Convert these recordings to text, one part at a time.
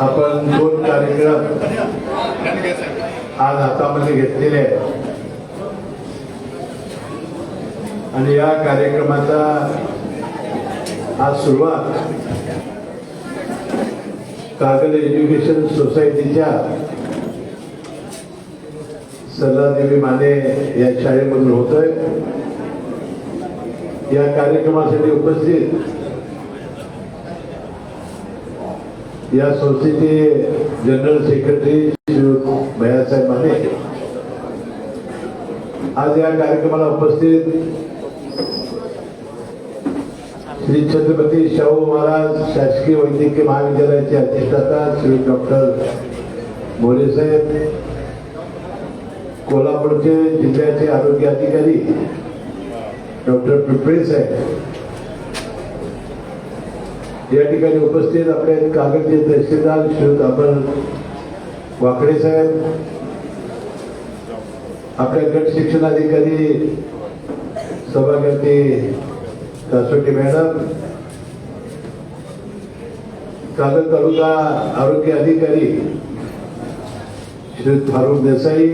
आपण दोन कार्यक्रम आज हातामध्ये घेतलेले आहेत. आणि या कार्यक्रमाचा आज सुरुवात कागल एज्युकेशन सोसायटीच्या सरलादेवी माने या शाळेमधून होतोय. या कार्यक्रमासाठी उपस्थित या संस्थेचे जनरल सेक्रेटरी श्री भैयासाहेब माने. आज या कार्यक्रमाला उपस्थित श्री छत्रपती शाहू महाराज शासकीय वैद्यकीय महाविद्यालयाचे अधिष्ठाता श्री डॉक्टर मोरे साहेब कोल्हापूरचे जिल्ह्याचे आरोग्य अधिकारी डॉक्टर पिंपळे साहेब या ठिकाणी उपस्थित आपले कागदचे तहसीलदार श्रीयुत आपण वाकडे साहेब आपल्या गट शिक्षणाधिकारी सभागती कासोटी मॅडम कागद तालुका आरोग्य अधिकारी श्री फारुख देसाई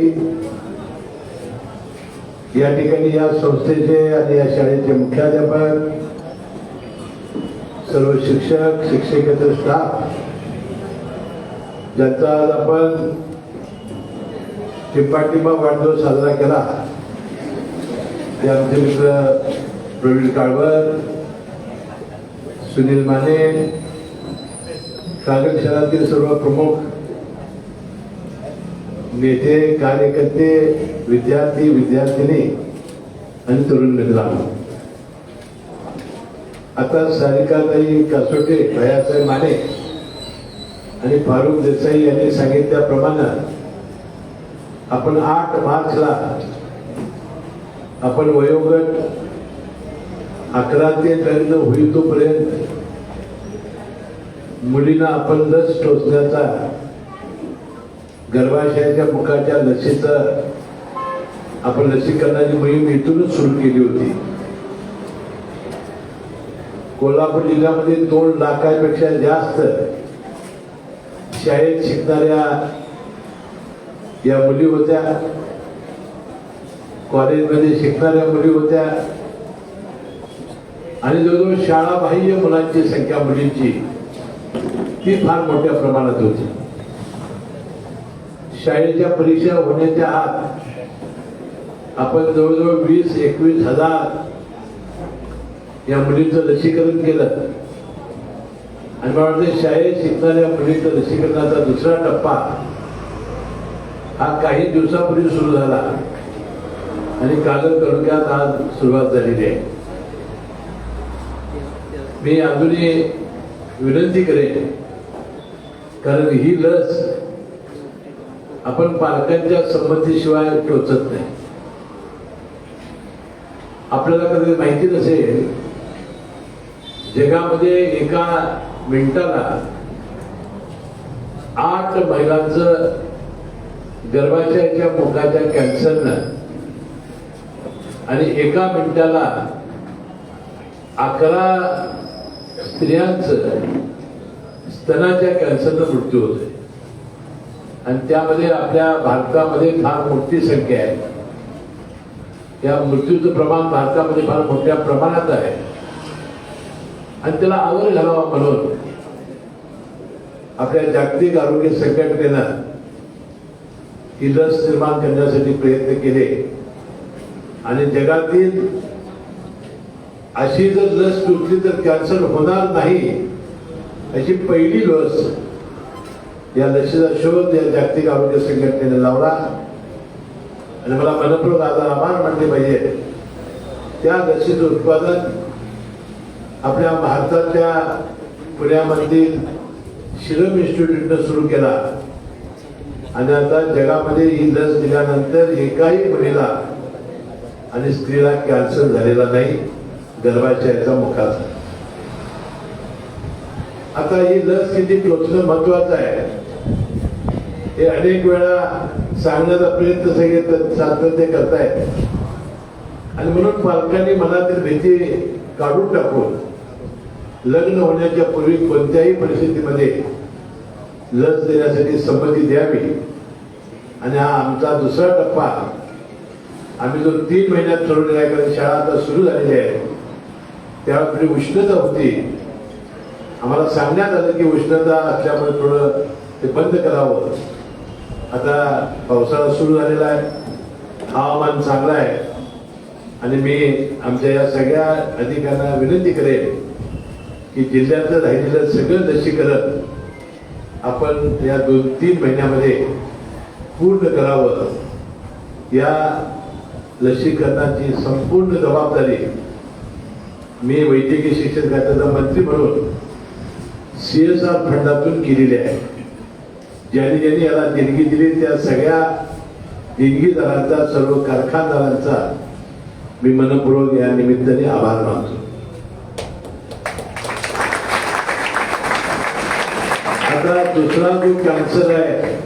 या ठिकाणी या संस्थेचे आणि या शाळेचे मुख्याध्यापक सर्व शिक्षक शिक्षकेतर स्टाफ ज्यांचा आज आपण टिपाटिपा वाढदिवस साजरा केला. ते आमचे मित्र प्रवीण काळवर सुनील माने कागद शहरातील सर्व प्रमुख नेते कार्यकर्ते विद्यार्थी विद्यार्थिनी आणि तरुण मित्रांनो. आता सारिकाताई कासोटे भयासाहेब माने आणि फारुख देसाई यांनी सांगितल्याप्रमाणे आपण आठ मार्चला आपण वयोगट अकरा ते लग्न होईल तोपर्यंत मुलींना आपण लस टोचण्याचा गर्भाशयाच्या मुखाच्या लसीचा आपण लसीकरणाची मोहीम इथूनच सुरू केली होती. कोल्हापूर जिल्ह्यामध्ये दोन लाखापेक्षा जास्त शाळेत शिकणाऱ्या या मुली होत्या. कॉलेजमध्ये शिकणाऱ्या मुली होत्या. आणि जवळजवळ शाळाबाह्य मुलांची संख्या मुलींची ती फार मोठ्या प्रमाणात होती. शाळेच्या परीक्षा होण्याच्या आत आपण जवळजवळ वीस एकवीस हजार या मुलींचं लसीकरण केलं. आणि मला वाटतं शाळेत शिकणाऱ्या मुलींचं लसीकरणाचा दुसरा टप्पा हा काही दिवसापूर्वी सुरू झाला. आणि कागद तालुक्यात आज सुरुवात झालेली आहे. मी अजूनही विनंती करेन कारण ही लस आपण पालकांच्या संमतीशिवाय टोचत नाही. आपल्याला कधी माहिती नसेल जगामध्ये एका मिनिटाला आठ महिलांचं गर्भाशयाच्या मुखाच्या कॅन्सरनं आणि एका मिनिटाला अकरा स्त्रियांचं स्तनाच्या कॅन्सरनं मृत्यू होतोय. आणि त्यामध्ये आपल्या भारतामध्ये फार मोठी संख्या आहे. या मृत्यूचं प्रमाण भारतामध्ये फार मोठ्या प्रमाणात आहे. आणि त्याला आवर घालावा म्हणून. आपल्या जागतिक आरोग्य संघटनेनं ही लस निर्माण करण्यासाठी प्रयत्न केले. आणि जगातील अशी जर लस टुटली तर कॅन्सर होणार नाही अशी पहिली लस या लसीचा शोध या जागतिक आरोग्य संघटनेने लावला. आणि मला मनपूर्वक आजार आभार मानले पाहिजे. त्या लसीचं उत्पादन आपल्या भारतातल्या पुण्यामधील सिरम इन्स्टिट्यूटनं सुरू केला. आणि आता जगामध्ये ही लस दिल्यानंतर एकाही मुलीला आणि स्त्रीला कॅन्सर झालेला नाही गर्भाशयाचा मुखाचा आता ही लस किती टोचणं महत्वाचं आहे? हे अनेक वेळा सांगण्याचा प्रयत्न सगळे शास्त्रज्ञ करतायत. आणि म्हणून पालकांनी मनातील भीती काढून टाकून लग्न होण्याच्या पूर्वी कोणत्याही परिस्थितीमध्ये लस देण्यासाठी संमती द्यावी. आणि हा आमचा दुसरा टप्पा आम्ही जो तीन महिन्यात ठरवलेला आहे कारण शाळा आता सुरू झालेली आहे. त्यावेळी थोडी उष्णता होती. आम्हाला सांगण्यात आलं की उष्णता असल्यामुळे थोडं ते बंद करावं. आता पावसाळा सुरू झालेला आहे. हवामान चांगलं आहे. आणि मी आमच्या या सगळ्या अधिकाऱ्यांना विनंती करेन की जिल्ह्यातलं राहिलेलं सगळं लसीकरण आपण या दोन तीन महिन्यामध्ये पूर्ण करावं. या लसीकरणाची संपूर्ण जबाबदारी मी वैद्यकीय शिक्षण खात्याचा मंत्री म्हणून सी एस आर फंडातून केलेली आहे. ज्यांनी ज्यांनी याला देणगी दिली त्या सगळ्या देणगीदारांचा सर्व कारखानदारांचा मी मनपूर्वक या निमित्ताने आभार मानतो. आता दुसरा जो कॅन्सर आहे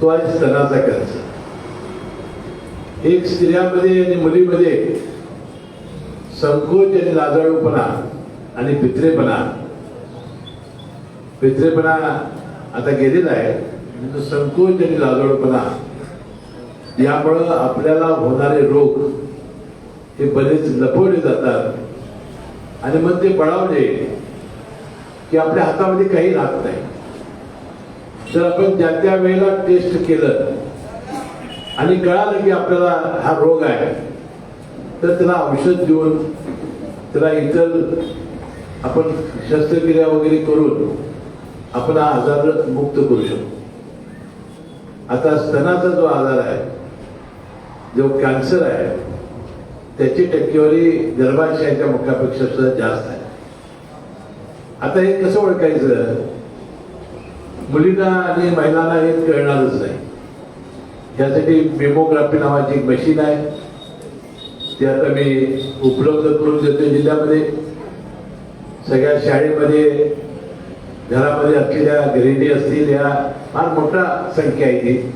तो आहे स्तनाचा कॅन्सर एक स्त्रियामध्ये आणि मुलीमध्ये संकोच आणि लाजाळूपणा आणि पित्रेपणा पित्रेपणा आता गेलेला आहे तो संकोच आणि लाजाळूपणा यामुळं आपल्याला होणारे रोग हे बरेच लपवले जातात. आणि मग ते बळावले. की आपल्या हातामध्ये काही राहत नाही. तर आपण ज्या त्या वेळेला टेस्ट केलं आणि कळालं की आपल्याला हा रोग आहे तर त्याला औषध देऊन त्याला इतर आपण शस्त्रक्रिया वगैरे करून आपण हा आजार मुक्त करू शकतो. आता स्तनाचा जो आजार आहे जो कॅन्सर आहे त्याची टक्केवारी गर्भाशयाच्या मुखापेक्षा सुद्धा जास्त आहे. आता हे कसं ओळखायचं? मुलींना आणि महिलांना हे कळणारच नाही. यासाठी मेमोग्राफी नावाची एक मशीन आहे. ती आता मी उपलब्ध करून देतो जिल्ह्यामध्ये. सगळ्या शाळेमध्ये घरामध्ये असलेल्या गृहिणी असतील या फार मोठा संख्या आहे ती.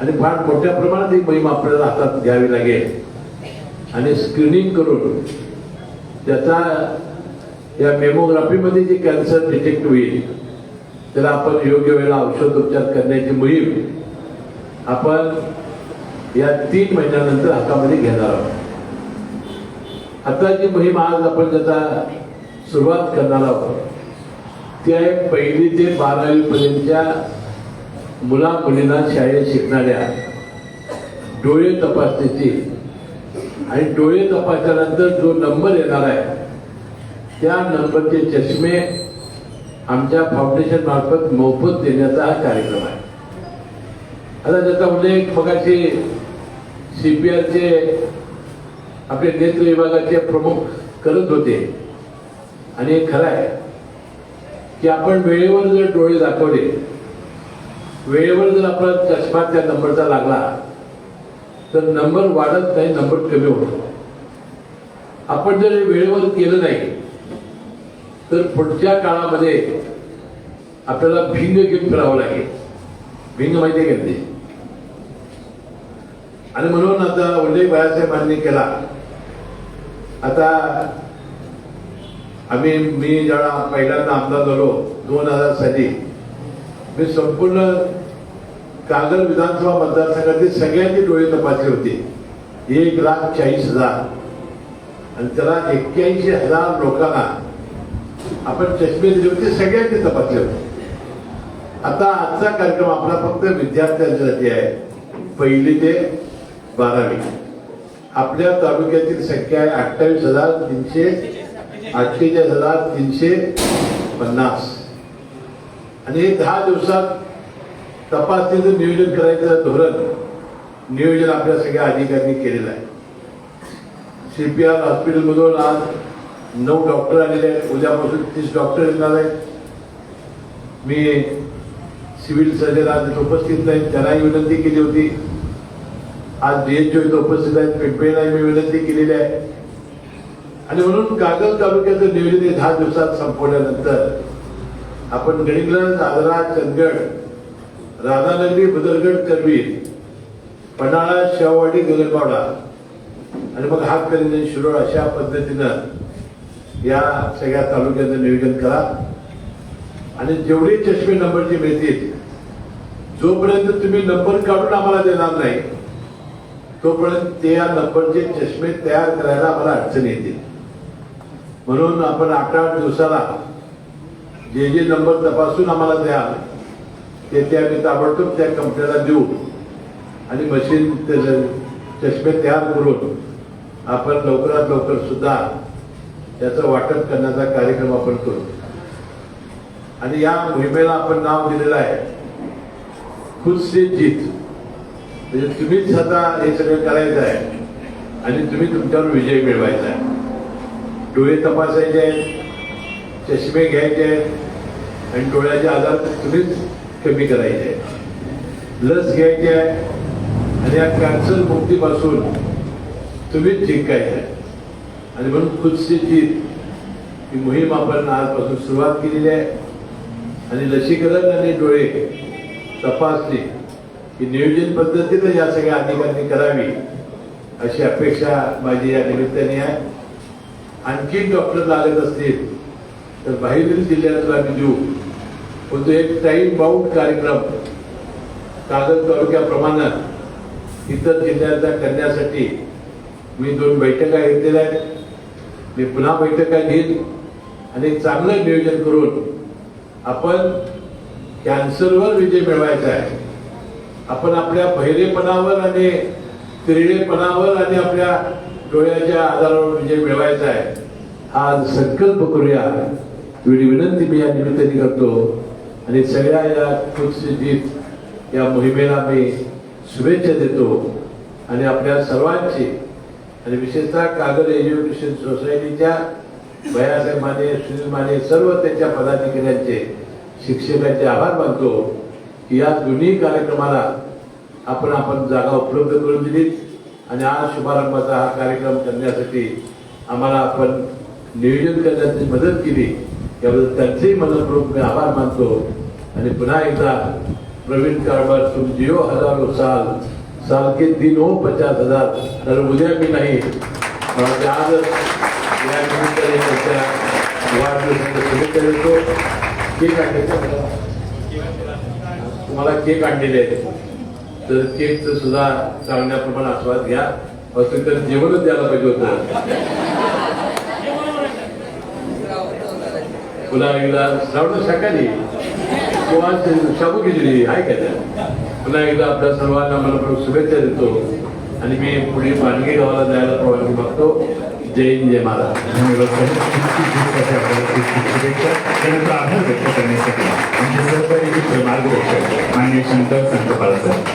आणि फार मोठ्या प्रमाणात ही मोहीम आपल्याला हातात घ्यावी लागेल. आणि स्क्रीनिंग करून त्याचा या मेमोग्राफीमध्ये जे कॅन्सर डिटेक्ट होईल त्याला आपण योग्य वेळेला औषधोपचार करण्याची मोहीम आपण या तीन महिन्यानंतर हातामध्ये घेणार आहोत. आता जी मोहीम आज आपण त्याचा सुरुवात करणार आहोत ती आहे पहिली ते बारावी पर्यंतच्या मुला मुलींना शाळेत शिकणाऱ्या डोळे तपासण्याची आणि डोळे तपासल्यानंतर जो नंबर येणार आहे त्या नंबरचे चष्मे आमच्या फाउंडेशन मार्फत मोफत देण्याचा हा कार्यक्रम आहे. आता त्याचा उल्लेख मगाशी सीपीआरचे आपले नेत्र विभागाचे प्रमुख करत होते. आणि हे खरं आहे की आपण वेळेवर जर डोळे दाखवले वेळेवर जर आपला चष्मा त्या नंबरचा लागला तर नंबर वाढत नाही नंबर कमी होतो. आपण जर वेळेवर केलं नाही तर पुढच्या काळामध्ये आपल्याला भिंग घेऊन फिरावं लागेल. भिंग माहिती आहे का ते आणि म्हणून आता उल्लेख बाळासाहेबांनी केला. आता आम्ही मी ज्यावेळा पहिल्यांदा आमदार झालो दोन हजार साली मी संपूर्ण कागल विधानसभा मतदारसंघातील सगळ्यांची डोळे तपासले होते. एक लाख चाळीस हजार. आणि त्याला एक्क्याऐंशी हजार लोकांना आपण चष्मे दिले होते सगळ्यांनी तपासले होते. आता आजचा कार्यक्रम आपला फक्त विद्यार्थ्यांसाठी आहे. पहिली ते बारावी. आपल्या तालुक्यातील संख्या आहे अठ्ठावीस हजार तीनशे अठ्ठेचाळीस हजार तीनशे पन्नास. आणि हे दहा दिवसात तपासणीचं नियोजन करायचं धोरण नियोजन आपल्या सगळ्या अधिकाऱ्यांनी केलेलं आहे. सीपीआर हॉस्पिटलमधून आज नऊ डॉक्टर आलेले आहेत. उद्यापासून तीस डॉक्टर येणार आहेत. मी सिव्हिल सर्जन आज उपस्थित नाहीत त्यांनाही विनंती केली होती. आज डीएचओ इथं उपस्थित आहेत. पिंपळीलाही मी विनंती केलेली आहे. आणि म्हणून कागद तालुक्याचं नियोजन हे दहा दिवसात संपवल्यानंतर आपण गडिंग्लज आजरा चंदगड राधानगरी बदरगड करवीर पन्हाळा शेववाडी गगनबावडा आणि मग हातकरी शिरोळ अशा पद्धतीनं या सगळ्या तालुक्याचं नियोजन करा. आणि जेवढे चष्मे नंबरचे मिळतील जोपर्यंत तुम्ही नंबर काढून आम्हाला देणार नाही तोपर्यंत ते या नंबरचे चष्मे तयार करायला आम्हाला अडचण येतील. म्हणून आपण आठ आठ दिवसाला जे जे नंबर तपासून आम्हाला द्या ते ते आम्ही ताबडतोब त्या कंपनीला देऊ. आणि मशीन चष्मे तयार करून आपण लवकरात लवकर सुद्धा त्याचं वाटप करण्याचा कार्यक्रम आपण करू. आणि या मोहिमेला आपण नाव दिलेलं आहे. खुद से जीत. म्हणजे तुम्हीच आता हे सगळं करायचं आहे. आणि तुम्ही तुमच्यावर विजय मिळवायचा आहे. डोळे तपासायचे आहेत. चष्मे घ्यायचे आहेत. आणि डोळ्याचे आजार तुम्हीच कमी करायचे आहेत. लस घ्यायची आहे. आणि या कॅन्सर मुक्तीपासून तुम्हीच जिंकायचं आहे. आणि म्हणून खुदशी जीत ही मोहीम आपण आजपासून सुरुवात केलेली आहे. आणि लसीकरण आणि डोळे तपासणी ही नियोजन पद्धतीनं या सगळ्या अधिकाऱ्यांनी करावी अशी अपेक्षा माझी या निमित्ताने आहे. आणखी डॉक्टर लागत असतील तर बाहेरील जिल्ह्यातला आम्ही देऊ. पण तो एक टाईम बाउंड कार्यक्रम कागद तालुक्याप्रमाणे इतर जिल्ह्यातल्या करण्यासाठी मी दोन बैठका घेतलेल्या आहेत. मी पुन्हा बैठका घेईन आणि चांगलं नियोजन करून आपण कॅन्सरवर विजय मिळवायचा आहे. आपण आपल्या बहिरेपणावर आणि तिरडेपणावर आणि आपल्या डोळ्याच्या आजारावर विजय मिळवायचा आहे. हा संकल्प करूया. एवढी विनंती मी या निमित्ताने करतो आणि सगळ्या या खुदशी या मोहिमेला मी शुभेच्छा देतो आणि आपल्या सर्वांची आणि विशेषतः कागद एज्युकेशन सोसायटीच्या भयासाहेब माने सुनील माने सर्व त्यांच्या पदाधिकाऱ्यांचे शिक्षकांचे आभार मानतो की या दोन्ही कार्यक्रमाला आपण आपण जागा उपलब्ध करून दिली आणि आज शुभारंभाचा हा कार्यक्रम करण्यासाठी आम्हाला आपण नियोजन करण्याची मदत केली. याबद्दल त्यांचेही मनपूर्वक मी आभार मानतो. आणि पुन्हा एकदा प्रवीण कारभार तुम जिओ हजारो साल साल के दिन हो पचास हजार. तर उद्या मी नाही. आज या निमित्ताने त्यांच्या वाढदिवसाच्या शुभेच्छा देतो. केक आणले तुम्हाला केक आणलेले आहेत. तर केकचं सुद्धा चांगल्याप्रमाणे आस्वाद घ्या. असं तर जेवणच द्यायला पाहिजे होतं. पुन्हा एकदा श्रावण सकाळी किंवा शाबू खिचडी. आहे का त्या पुन्हा एकदा आपल्या सर्वांना मला शुभेच्छा देतो आणि मी पुढे पानगी गावाला जायला परवानगी बघतो जय हिंद जय महाराज मान्य शंकर